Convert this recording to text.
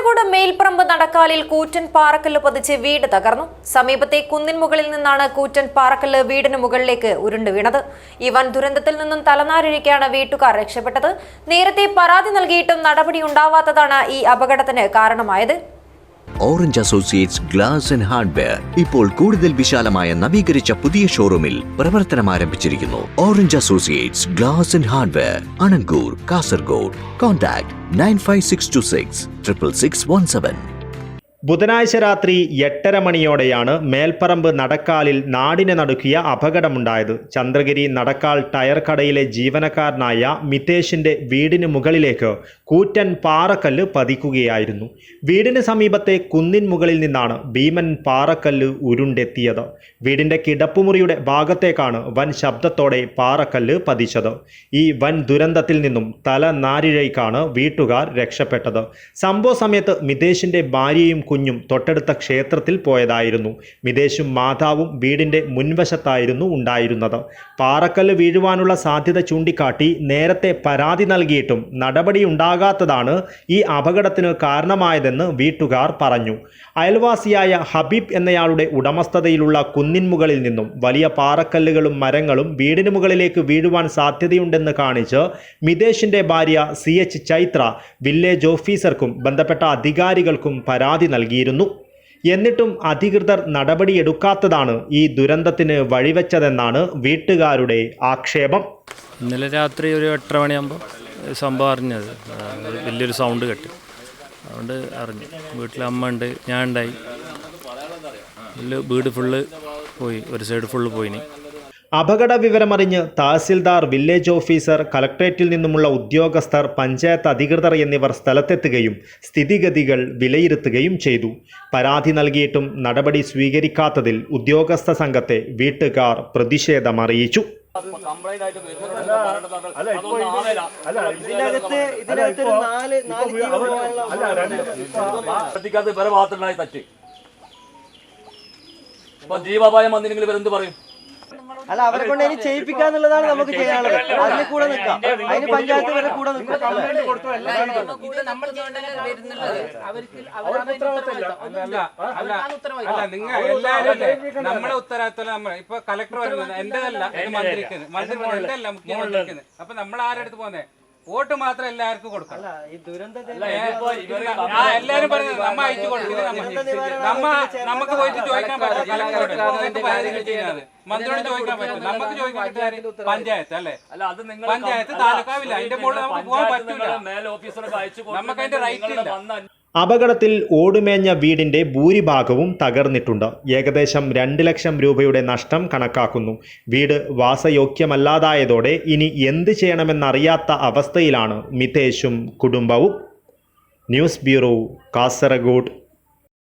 കാസർഗോഡ് മേൽപ്പറമ്പ് നടക്കാലിൽ കൂറ്റൻ പാറക്കല്ല് പതിച്ച് വീട് തകർന്നു. സമീപത്തെ കുന്നിൻ മുകളിൽ നിന്നാണ് കൂറ്റൻ പാറക്കല്ല് വീടിന് മുകളിലേക്ക് ഉരുണ്ടു വീണത്. ഈ വൻ ദുരന്തത്തിൽ നിന്നും തലനാരിഴയ്ക്കാണ് വീട്ടുകാർ രക്ഷപ്പെട്ടത്. നേരത്തെ പരാതി നൽകിയിട്ടും നടപടി ഉണ്ടാവാത്തതാണ് ഈ അപകടത്തിന് കാരണമായത്. Orange Associates glass and hardware ഇപ്പോൾ കൂടുതൽ വിശാലമായ നവീകരിച്ച പുതിയ ഷോറൂമിൽ പ്രവർത്തനം ആരംഭിച്ചിരിക്കുന്നു. Orange Associates glass and hardware Anangoor Kasaragod contact nine five six two six triple six one seven ബുധനാഴ്ച രാത്രി എട്ടര മണിയോടെയാണ് മേൽപ്പറമ്പ് നടക്കാലിൽ നാടിനെ നടുക്കിയ അപകടമുണ്ടായത്. ചന്ദ്രഗിരി നടക്കാൽ ടയർ കടയിലെ ജീവനക്കാരനായ മിതേഷിന്റെ വീടിന് മുകളിലേക്ക് കൂറ്റൻ പാറക്കല്ല് പതിക്കുകയായിരുന്നു. വീടിന് സമീപത്തെ കുന്നിൻ മുകളിൽ നിന്നാണ് ഭീമൻ പാറക്കല്ല് ഉരുണ്ടെത്തിയത്. വീടിന്റെ കിടപ്പുമുറിയുടെ ഭാഗത്തേക്കാണ് വൻ ശബ്ദത്തോടെ പാറക്കല്ല് പതിച്ചത്. ഈ വൻ ദുരന്തത്തിൽ നിന്നും തല നാരിഴയ്ക്കാണ് വീട്ടുകാർ രക്ഷപ്പെട്ടത്. സംഭവ സമയത്ത് മിതേഷിന്റെ ഭാര്യയും കുഞ്ഞും തൊട്ടടുത്ത ക്ഷേത്രത്തിൽ പോയതായിരുന്നു. മിതേഷും മാതാവും വീടിന്റെ മുൻവശത്തായിരുന്നു ഉണ്ടായിരുന്നത്. പാറക്കല്ല് വീഴുവാനുള്ള സാധ്യത ചൂണ്ടിക്കാട്ടി നേരത്തെ പരാതി നൽകിയിട്ടും നടപടി ഉണ്ടാകാത്തതാണ് ഈ അപകടത്തിന് കാരണമായതെന്ന് വീട്ടുകാർ പറഞ്ഞു. അയൽവാസിയായ ഹബീബ് എന്നയാളുടെ ഉടമസ്ഥതയിലുള്ള കുന്നിൻമുകളിൽ നിന്നും വലിയ പാറക്കല്ലുകളും മരങ്ങളും വീടിന് മുകളിലേക്ക് വീഴുവാൻ സാധ്യതയുണ്ടെന്ന് കാണിച്ച് മിതേഷിന്റെ ഭാര്യ സി എച്ച് ചൈത്ര വില്ലേജ് ഓഫീസർക്കും ബന്ധപ്പെട്ട അധികാരികൾക്കും പരാതി നൽകിയിരുന്നു. എന്നിട്ടും അധികൃതർ നടപടിയെടുക്കാത്തതാണ് ഈ ദുരന്തത്തിന് വഴിവെച്ചതെന്നാണ് വീട്ടുകാരുടെ ആക്ഷേപം. ഇന്നലെ രാത്രി ഒരു എട്ടര മണിയാകുമ്പോൾ സംഭവം അറിഞ്ഞത്. വലിയൊരു സൗണ്ട് കെട്ടി. അതുകൊണ്ട് അറിഞ്ഞു. വീട്ടിൽ അമ്മ ഉണ്ട് ഞാൻ ഉണ്ടായി. വീട് ഫുള്ള് പോയി. ഒരു സൈഡ് ഫുള്ള് പോയിനി. അപകട വിവരമറിഞ്ഞ് തഹസിൽദാർ വില്ലേജ് ഓഫീസർ കലക്ട്രേറ്റിൽ നിന്നുമുള്ള ഉദ്യോഗസ്ഥർ പഞ്ചായത്ത് അധികൃതർ എന്നിവർ സ്ഥലത്തെത്തുകയും സ്ഥിതിഗതികൾ വിലയിരുത്തുകയും ചെയ്തു പരാതി നൽകിയിട്ടും നടപടി സ്വീകരിക്കാത്തതിൽ ഉദ്യോഗസ്ഥ സംഘത്തെ വീട്ടുകാർ പ്രതിഷേധമറിയിച്ചു ശ്രദ്ധിക്കാത്ത ജീവാപായം വന്നില്ലെങ്കിൽ ഇവരെന്ത് പറയും അല്ല അവരെ കൊണ്ട് ഇനി ചെയ്യിപ്പിക്കാന്നുള്ളതാണ് നമുക്ക് ചെയ്യാനുള്ളത്. അതിന് കൂടെ നിൽക്കാം. അതിന് പഞ്ചായത്ത് വരെ കൂടെ നിൽക്കാം. അല്ല? നിങ്ങൾ എല്ലാവരും നമ്മുടെ നമ്മളെ ഉത്തരവാദിത്തം നമ്മൾ ഇപ്പൊ കളക്ടർ വരുന്നത്. എന്റേതല്ല അല്ല മന്ത്രിക്ക്. മന്ത്രി എന്റെ അല്ല മുഖ്യമന്ത്രിക്ക്. അപ്പൊ നമ്മൾ ആരെടുത്ത് പോന്നെ? വോട്ട് മാത്രം എല്ലാവർക്കും കൊടുക്കണം. എല്ലാരും പറഞ്ഞു നമ്മ അയച്ചു കൊടുക്കുന്നത് നമ്മ നമുക്ക് പോയിട്ട് ചോദിക്കാൻ പറ്റില്ല. കളക്ടറോട് മന്ത്രിയോട് ചോദിക്കാൻ പറ്റില്ല. നമുക്ക് ചോദിക്കാൻ പറ്റില്ല. പഞ്ചായത്ത് അല്ലേ? അല്ല അത് നിങ്ങൾ പഞ്ചായത്ത് താലൂക്കാവില്ല. അതിന്റെ മുകളിൽ നമുക്ക് പോകാൻ പറ്റില്ല നമുക്ക് അതിന്റെ റൈറ്റ് ഇല്ല. അപകടത്തിൽ ഓടുമേഞ്ഞ വീടിന്റെ ഭൂരിഭാഗവും തകർന്നിട്ടുണ്ട്. ഏകദേശം രണ്ട് ലക്ഷം രൂപയുടെ നഷ്ടം കണക്കാക്കുന്നു. വീട് വാസയോഗ്യമല്ലാതായതോടെ ഇനി എന്ത് ചെയ്യണമെന്നറിയാത്ത അവസ്ഥയിലാണ് മിതേഷും കുടുംബവും. News bureau Kasaragod.